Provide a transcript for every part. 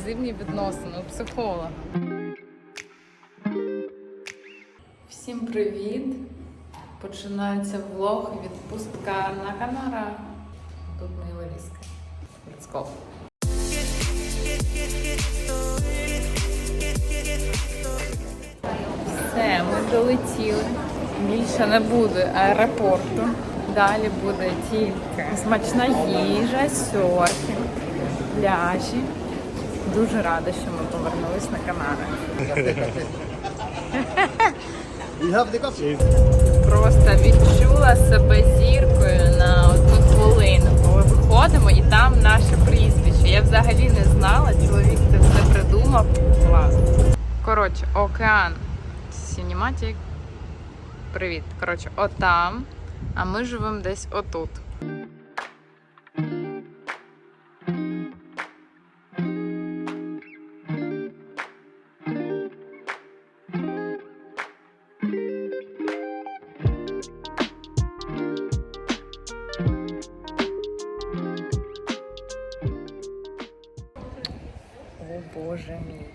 аб'юзивні відносини у психолога. Всім привіт! Починається влог відпустка на Канарах. Тут мої валізки. Let's go. Все, ми долетіли. Більше не буде аеропорту. Далі буде тільки смачна їжа, серфінг, пляжі. Дуже рада, що ми повернулись на Канари. Просто відчула себе зіркою на одну хвилину. Коли виходимо, і там наше прізвище. Я взагалі не знала, чоловік це все придумав. Клас. Коротше, океан Сінематік. Привіт. Коротше, отам. А ми живемо десь отут.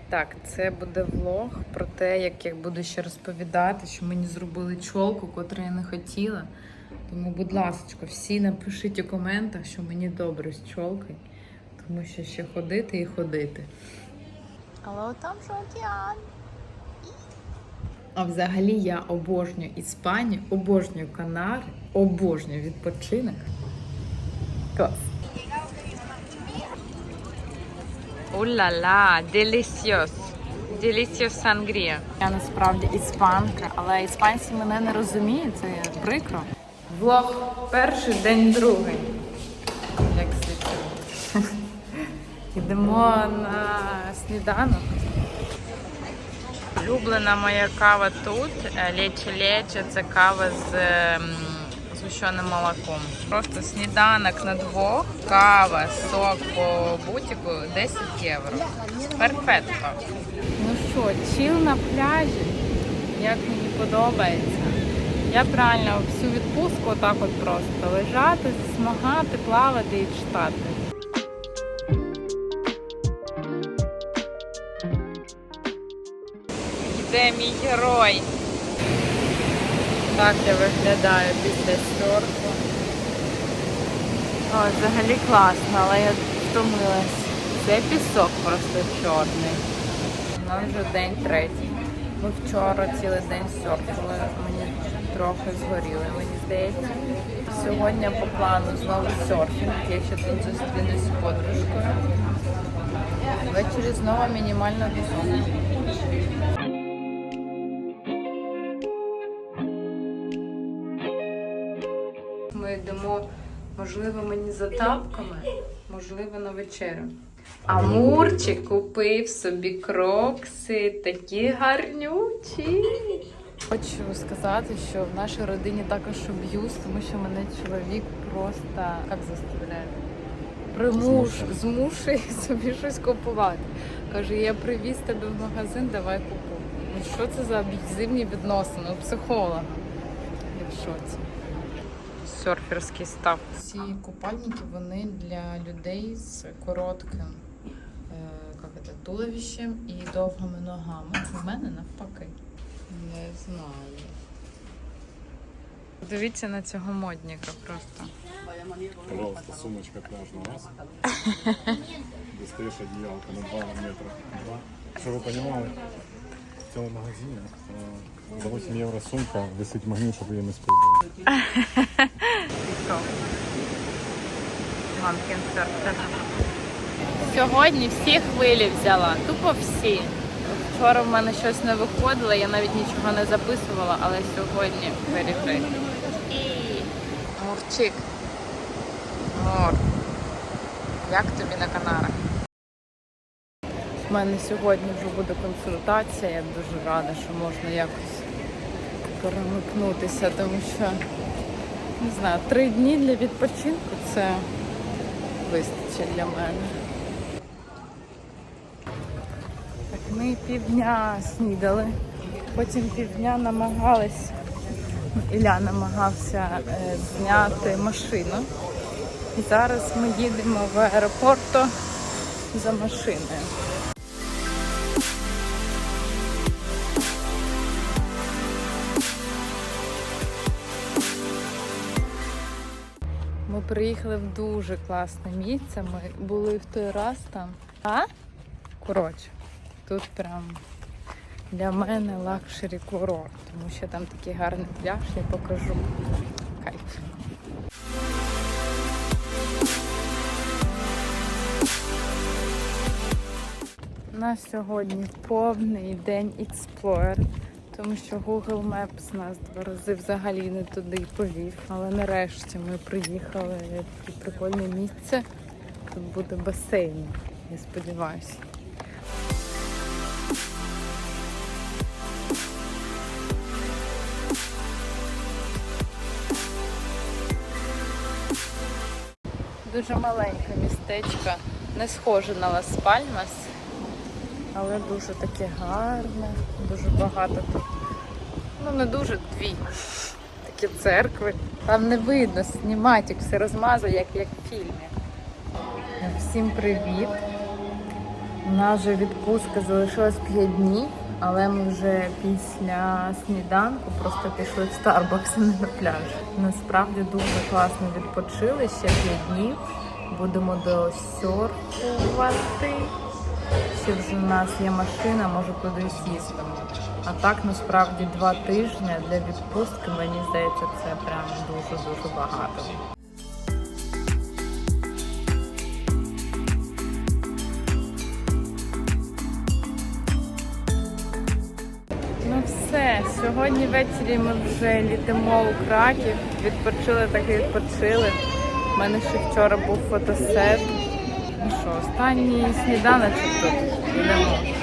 Так, це буде влог про те, як я буду ще розповідати, що мені зробили чолку, котру я не хотіла. Тому, будь ласка, всі напишіть у коментах, що мені добре з чолкою, тому що ще ходити і ходити. Але отам же океан. А взагалі я обожнюю Іспанію, обожнюю Канари, обожнюю відпочинок. Клас. Уля-ла, делісіос. Делісіос сангрія. Я насправді іспанка, але іспанці мене не розуміють, це прикро. Влог перший, день другий. Як звідси. Йдемо на сніданок. Улюблена моя кава тут. Лече лече це кава з ем, згущеним молоком. Просто сніданок на двох, кава, сок по бутіку 10 євро. Перфекто. Ну що, чіл на пляжі, як мені подобається. Я б реально всю відпустку отак от просто лежати, засмагати, плавати і читати. Де мій герой? Так я виглядаю після серфу. О, взагалі класно, але я втомилась. Це пісок просто чорний. У нас вже день третій. Ми вчора цілий день серфили. Мені трохи згоріли, мені здається. Сьогодні по плану знову серфінг. Я ще тут зустрінусь з подружкою. Ввечері знову мінімальна тусовка. Ми йдемо, можливо, мені за тапками, можливо, на вечерю. А Мурчик купив собі крокси, такі гарнючі. Хочу сказати, що в нашій родині також аб'юз, тому що мене чоловік просто як заставляє. Примуш, змушує собі щось купувати. Каже, я привіз тебе в магазин, давай купуй. Ну що це за аб'юзивні відносини? У психолога. Я в шоці серферський став. Ці купальники вони для людей з коротким е, туловищем і довгими ногами. У мене навпаки. Не знаю. Дивіться на цього модника просто. Пожалуйста, сумочка пляжная у нас. Достаешь одеялко на 2 метра. Два. Чтобы вы понимали, в цьому магазині за 8 євро сумка висить магніт, щоб її не спробували. Сьогодні всі хвилі взяла, тупо всі. Вчора в мене щось не виходило, я навіть нічого не записувала, але сьогодні. І Мурчик. Мур. Як тобі на Канарах? У мене сьогодні вже буде консультація. Я дуже рада, що можна якось перемикнутися, тому що не знаю, три дні для відпочинку це вистачить для мене. Так, ми півдня снідали, потім півдня намагались, ну, Ілля намагався е, зняти машину. І зараз ми їдемо в аеропорт за машиною. Приїхали в дуже класне місце. Ми були в той раз там. А? Коротше, тут прям для мене лакшері курорт, тому що там такий гарний пляж, я покажу. Кайф. У нас сьогодні повний день Explorer, тому що Google Maps нас два рази взагалі не туди повів. Але нарешті ми приїхали в таке прикольне місце. Тут буде басейн, я сподіваюся. Дуже маленьке містечко, не схоже на Лас Пальмас, але дуже таке гарне, дуже багато тут. Ну, не дуже дві такі церкви. Там не видно, сніматик, все розмазує, як, як в фільмі. Всім привіт! У нас вже відпустка залишилось 5 днів, але ми вже після сніданку просто пішли в Starbucks на пляж. Насправді дуже класно відпочили ще 5 днів. Будемо досьорфувати. Ще вже в нас є машина, може кудись їздимо. А так насправді два тижні для відпустки, мені здається, це прям дуже-дуже багато. Ну все, сьогодні ввечері ми вже літимо у Краків. Відпочили так і відпочили. У мене ще вчора був фотосет. Ну що, останній сніданочок тут йдемо.